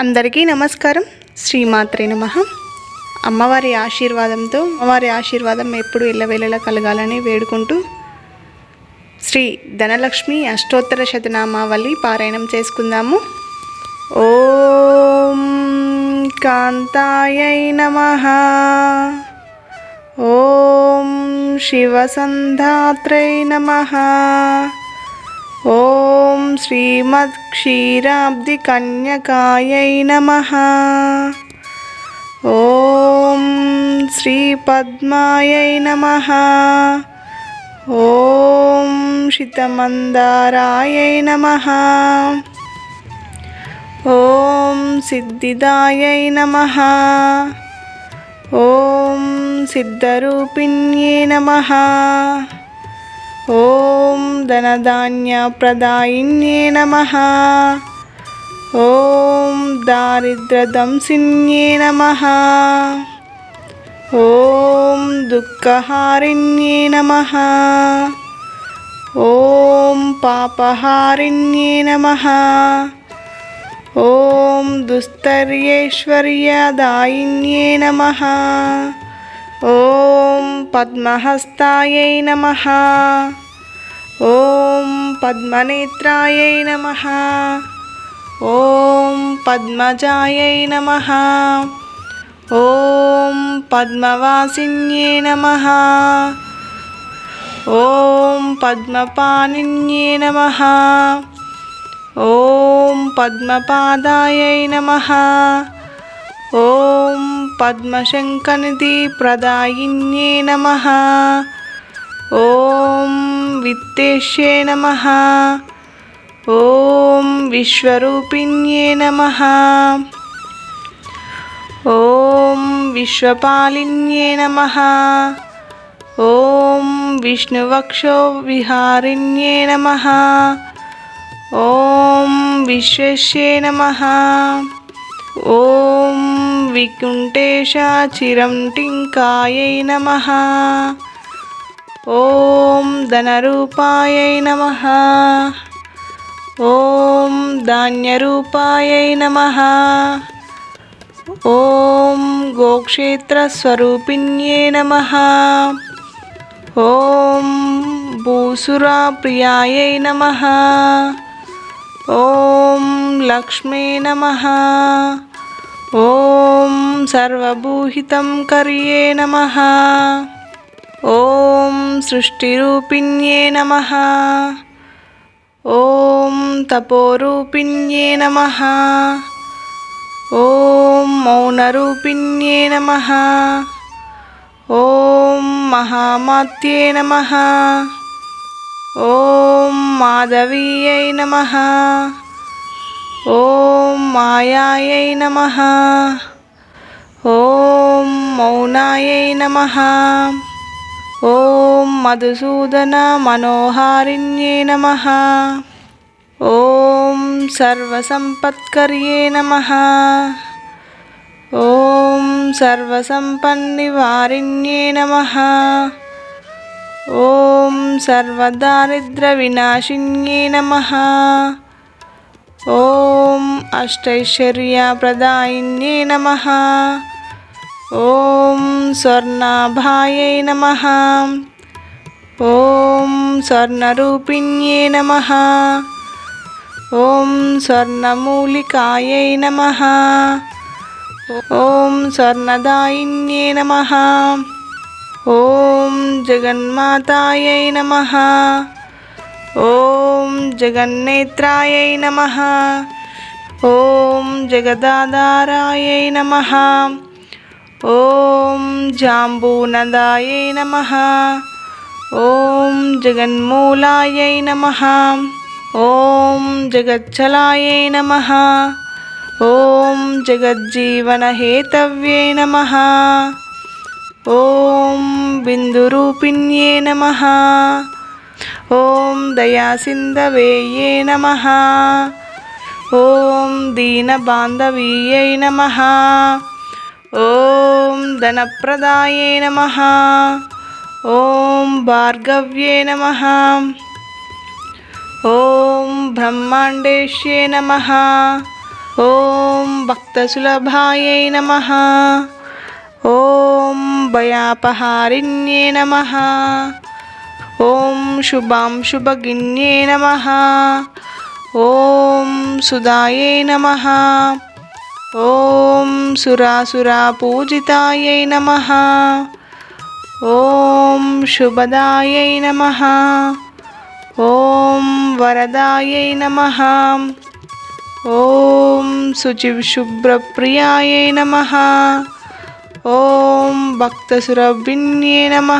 అందరికీ నమస్కారం. శ్రీమాత్రే నమ. అమ్మవారి ఆశీర్వాదంతో అమ్మవారి ఆశీర్వాదం ఎప్పుడు ఎల్లవేళలా కలగాలని వేడుకుంటూ శ్రీ ధనలక్ష్మి అష్టోత్తర శతనామావళి పారాయణం చేసుకుందాము. ఓం కాంతాయై నమ. ఓం శివసంధాత్రై నమ. ఓం శ్రీమద్ క్షీరాబ్ది శ్రీమద్క్షీరాబ్దికన్యకాయై నమ. ఓం శ్రీ శ్రీపద్మాయై నమ. ఓం శితమందారాయై నమ. ఓం సిద్ధిదాయై నమ. ఓం సిద్ధరూపిణ్యే నమ. ఓం ధనధాన్యప్రదాయిన్యే నమ. ఓం దారిద్రదంసిన్యే నమ. ఓం దుఃఖహారిణ్యే నమ. ఓం పాపహారిణ్యే నమ. ఓం దుస్తర్యేశ్వర్యదాయిన్యే నమ. ఓం పద్మహస్తాయై నమ. ఓం పద్మనేత్రాయై నమ. ఓం పద్మజాయై నమ. ఓం పద్మవాసిన్యే నమ. ఓం పద్మపాణిన్యే నమ. ఓం పద్మపాదాయై నమ. ఓం పద్మశంకనిధి ప్రదాయిన్యే నమ. ఓం విత్తేష్యే నమ. ఓం విశ్వరూపిణ్యే నమ. ఓం విశ్వపాలిన్యే నమ. ఓం విష్ణువక్షో విహారిణ్యే నమ. ఓం విశ్వస్యే నమ. ఓం ఓం వికుంఠేశాచిరం టింకాయై నమ ఓం ధనరూపాయై నమ ఓం ధాన్యరూపాయై నమ ఓం గోక్షేత్రస్వరూపిణ్యే నమ ఓం భూసురాప్రియాయై నమ ఓం లక్ష్మీ నమ ఓం సర్వభూహితం కర్యే నమ. ఓం సృష్టిరూపిణ్యే నమ. ఓం తపోరూపిణ్యే నమ. ఓం మౌనరూపిణ్యే నమ. ఓం మహామాత్యే నమ. ఓం మాధవీయై నమ. ఓం మాయాయై నమ. ఓం మౌనాయై నమ. ఓం మధుసూదన మనోహారిణ్యే నమ. ఓం సర్వసంపత్కర్యే నమ. ఓం సర్వసంపన్నివారిణ్యే నమ. ఓం సర్వదారిద్ర్యవినాశిన్యే నమ. ఓం అష్టైశ్వర్యప్రదాయిన్యే నమ. ఓం స్వర్ణాభాయై నమ. ఓం స్వర్ణరూపిణ్యే నమ. ఓం స్వర్ణమూలికాయై నమ. ఓం స్వర్ణదాయిన్యే నమ. ఓం జగన్మాతాయై నమ. ఓం జగన్నేత్రాయై నమ. ఓం జగదాధారాయై నమ. ఓం జాంబూనదాయై నమ. ఓం జగన్మూలాయై నమ. ఓం జగచ్చలాయై నమ. ఓం జగజ్జీవనహేతవ్యే నమ. ఓం బిందురూపిణ్యే నమ. ఓం దయాసింధవేయే నమ. ఓం దీనబాంధవీయై నమ. ఓం ధనప్రదాయే నమ. ఓం భార్గవ్యే నమ. ఓం బ్రహ్మాండేష్యే నమ. ఓం భక్తసులభాయై నమ. ఓం భయాపహారిణ్యే నమ. ఓం శుభాం శుభగిన్యే నమ. ఓం సుధాయే నమ. ఓం సురాసురా పూజితాయై నమ. ఓం శుభదాయై నమ. ఓం వరదాయై నమ. ఓం శుచిశుభ్రప్రియాయై నమ. ఓం భక్తసురభిన్యే నమ.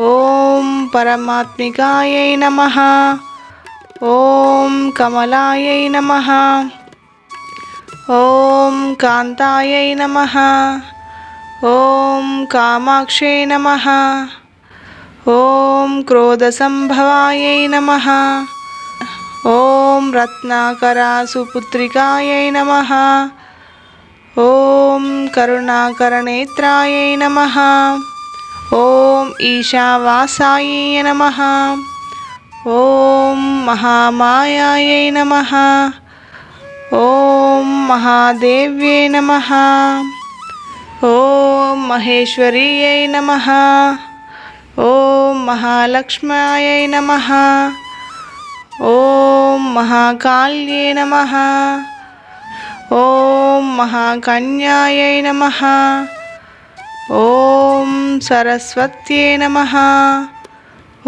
ఓం పరమాత్మికాయై నమ. ఓం కమలాయై నమ. ఓం కాంతాయై నమ. ఓం కామాక్షై నమ. ఓం క్రోధసంభవాయై నమ. ఓం రత్నాకరాసుపుత్రికాయై నమ. ఓం కరుణాకరనేత్రాయై నమ. ఓం ఈశావాసాయ నమ. ఓం మహామాయాయ నమ. ఓం మహాదేవ్యై నమ. ఓం మహేశ్వరీయై నమ. ఓం మహాలక్ష్మ్యాయ నమ. ఓం మహాకాళ్యే నమ. ఓం మహాకన్యాయ నమ. ఓం సరస్వత్యే నమ.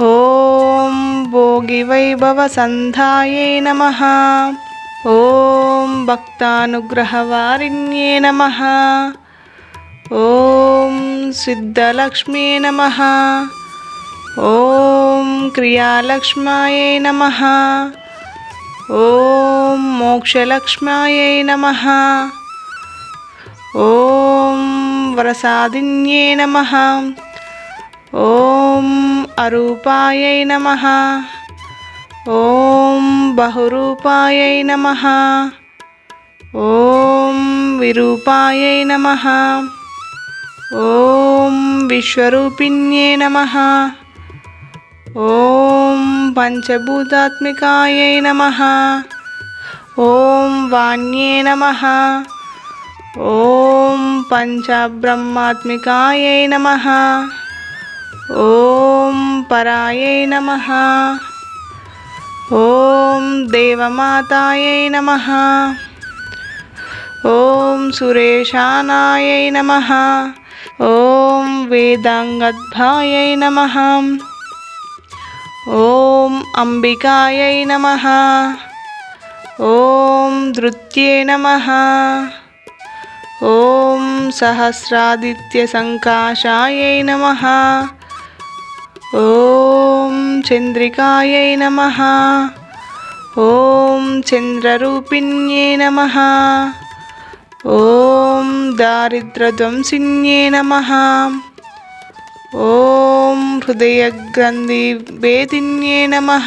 ఓం భోగివైభవ సంధాయే నమ. ఓం భక్తానుగ్రహవారిణ్యే నమ. ఓం సిద్ధలక్ష్మీ నమ. ఓం క్రియాలక్ష్మాయ నమ. ఓం మోక్షలక్ష్మాయ నమ. ఓం వరసాదిన్యే నమ. ఓం అరూపాయై నమ. ఓం బహురూపాయై నమ. ఓం విరూపాయై నమ. ఓం విశ్వరూపిణ్యే నమ. ఓం పంచభూతాత్మికాయై నమ. ఓం వాణ్యే నమ. ॐ पञ्चब्रह्मात्मिकायै नमः। ॐ परायै नमः। ॐ देवमातायै नमः। ॐ सुरेशानायै नमः। ॐ वेदाङ्गद्भायै नमः। ॐ अम्बिकायै नमः। ॐ धृत्ये नमः। ఓం సహస్రాదిత్య సంకాశాయై నమ. ఓం చంద్రికాయై నమ. ఓం చంద్రరూపిణ్యే నమ. ఓం దారిద్రధ్వంసిన్యే నమ. ఓం హృదయగ్రంథి వేదిన్యే నమ.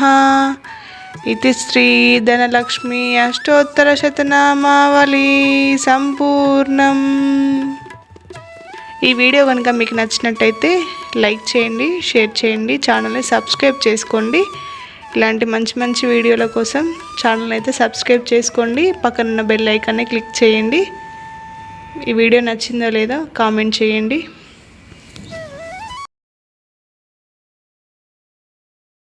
ఇది శ్రీ ధనలక్ష్మి అష్టోత్తర శతనామావళి సంపూర్ణం ఈ వీడియో కనుక మీకు నచ్చినట్టయితే లైక్ చేయండి షేర్ చేయండి ఛానల్ని సబ్స్క్రైబ్ చేసుకోండి. ఇలాంటి మంచి మంచి వీడియోల కోసం ఛానల్ అయితే సబ్స్క్రైబ్ చేసుకోండి. పక్కనున్న బెల్ ఐకాన్ని క్లిక్ చేయండి. ఈ వీడియో నచ్చిందో లేదో కామెంట్ చేయండి.